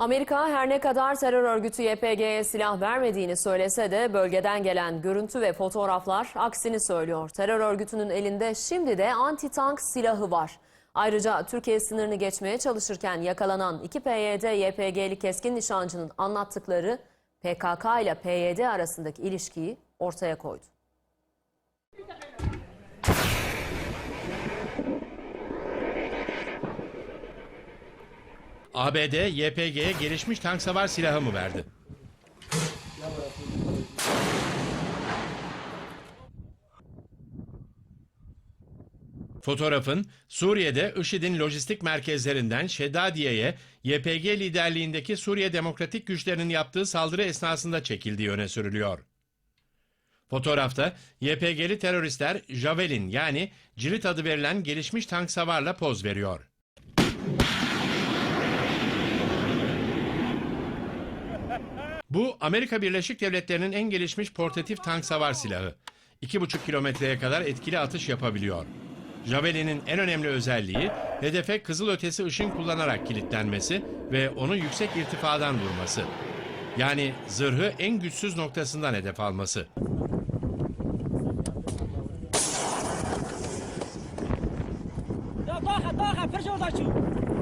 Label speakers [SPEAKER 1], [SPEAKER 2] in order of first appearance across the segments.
[SPEAKER 1] Amerika her ne kadar terör örgütü YPG'ye silah vermediğini söylese de bölgeden gelen görüntü ve fotoğraflar aksini söylüyor. Terör örgütünün elinde şimdi de anti-tank silahı var. Ayrıca Türkiye sınırını geçmeye çalışırken yakalanan iki PYD YPG'li keskin nişancının anlattıkları PKK ile PYD arasındaki ilişkiyi ortaya koydu.
[SPEAKER 2] ABD, YPG'ye gelişmiş tank savar silahı mı verdi? Fotoğrafın Suriye'de IŞİD'in lojistik merkezlerinden Şedadiye'ye YPG liderliğindeki Suriye Demokratik Güçlerinin yaptığı saldırı esnasında çekildiği öne sürülüyor. Fotoğrafta YPG'li teröristler Javelin yani cirit adı verilen gelişmiş tank savarla poz veriyor. Bu Amerika Birleşik Devletleri'nin en gelişmiş portatif tank savar silahı. 2,5 kilometreye kadar etkili atış yapabiliyor. Javelin'in en önemli özelliği hedefe kızılötesi ışın kullanarak kilitlenmesi ve onu yüksek irtifadan vurması. Yani zırhı en güçsüz noktasından hedef alması.
[SPEAKER 3] Daha, daha,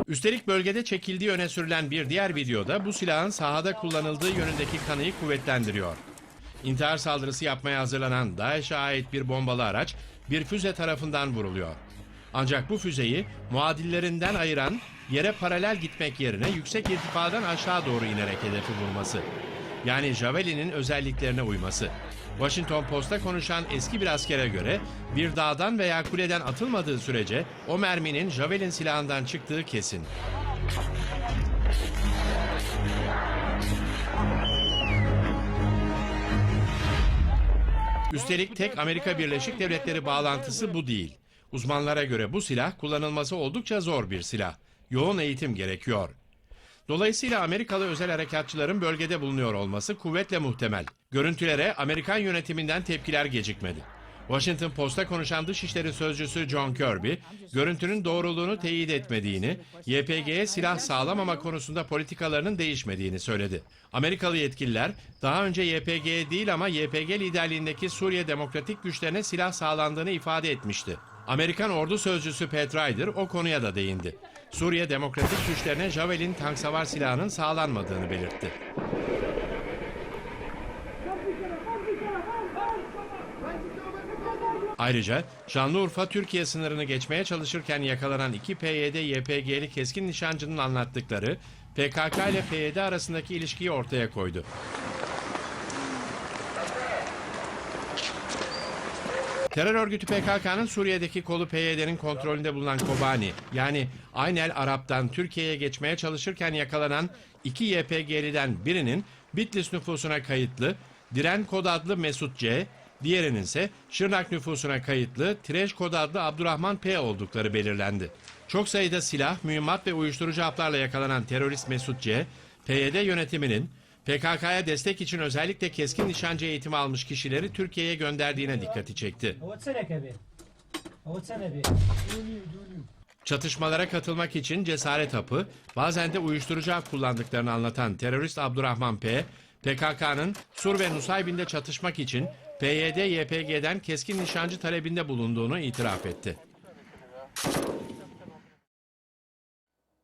[SPEAKER 2] Üstelik bölgede çekildiği öne sürülen bir diğer videoda bu silahın sahada kullanıldığı yönündeki kanıyı kuvvetlendiriyor. İntihar saldırısı yapmaya hazırlanan DAEŞ'e ait bir bombalı araç bir füze tarafından vuruluyor. Ancak bu füzeyi muadillerinden ayıran yere paralel gitmek yerine yüksek irtifadan aşağı doğru inerek hedefi vurması. Yani Javelin'in özelliklerine uyması. Washington Post'a konuşan eski bir askere göre bir dağdan veya kuleden atılmadığı sürece o merminin Javelin silahından çıktığı kesin. Üstelik tek Amerika Birleşik Devletleri bağlantısı bu değil. Uzmanlara göre bu silah kullanılması oldukça zor bir silah. Yoğun eğitim gerekiyor. Dolayısıyla Amerikalı özel harekatçıların bölgede bulunuyor olması kuvvetle muhtemel. Görüntülere Amerikan yönetiminden tepkiler gecikmedi. Washington Post'a konuşan Dışişleri Sözcüsü John Kirby, görüntünün doğruluğunu teyit etmediğini, YPG'ye silah sağlamama konusunda politikalarının değişmediğini söyledi. Amerikalı yetkililer, daha önce YPG'ye değil ama YPG liderliğindeki Suriye Demokratik Güçlerine silah sağlandığını ifade etmişti. Amerikan ordu sözcüsü Pat Ryder o konuya da değindi. Suriye Demokratik Güçlerine Javelin tank savar silahının sağlanmadığını belirtti. Ayrıca Şanlıurfa Türkiye sınırını geçmeye çalışırken yakalanan iki PYD YPG'li keskin nişancının anlattıkları PKK ile PYD arasındaki ilişkiyi ortaya koydu. Terör örgütü PKK'nın Suriye'deki kolu PYD'nin kontrolünde bulunan Kobani yani Aynel Arap'tan Türkiye'ye geçmeye çalışırken yakalanan iki YPG'liden birinin Bitlis nüfusuna kayıtlı Diren kod adlı Mesut C, diğerinin ise Şırnak nüfusuna kayıtlı Tireş kod adlı Abdurrahman P oldukları belirlendi. Çok sayıda silah, mühimmat ve uyuşturucu haplarla yakalanan terörist Mesut C, PYD yönetiminin PKK'ya destek için özellikle keskin nişancı eğitimi almış kişileri Türkiye'ye gönderdiğine dikkati çekti. Çatışmalara katılmak için cesaret hapı, bazen de uyuşturucu hap kullandıklarını anlatan terörist Abdurrahman P, PKK'nın Sur ve Nusaybin'de çatışmak için PYD-YPG'den keskin nişancı talebinde bulunduğunu itiraf etti.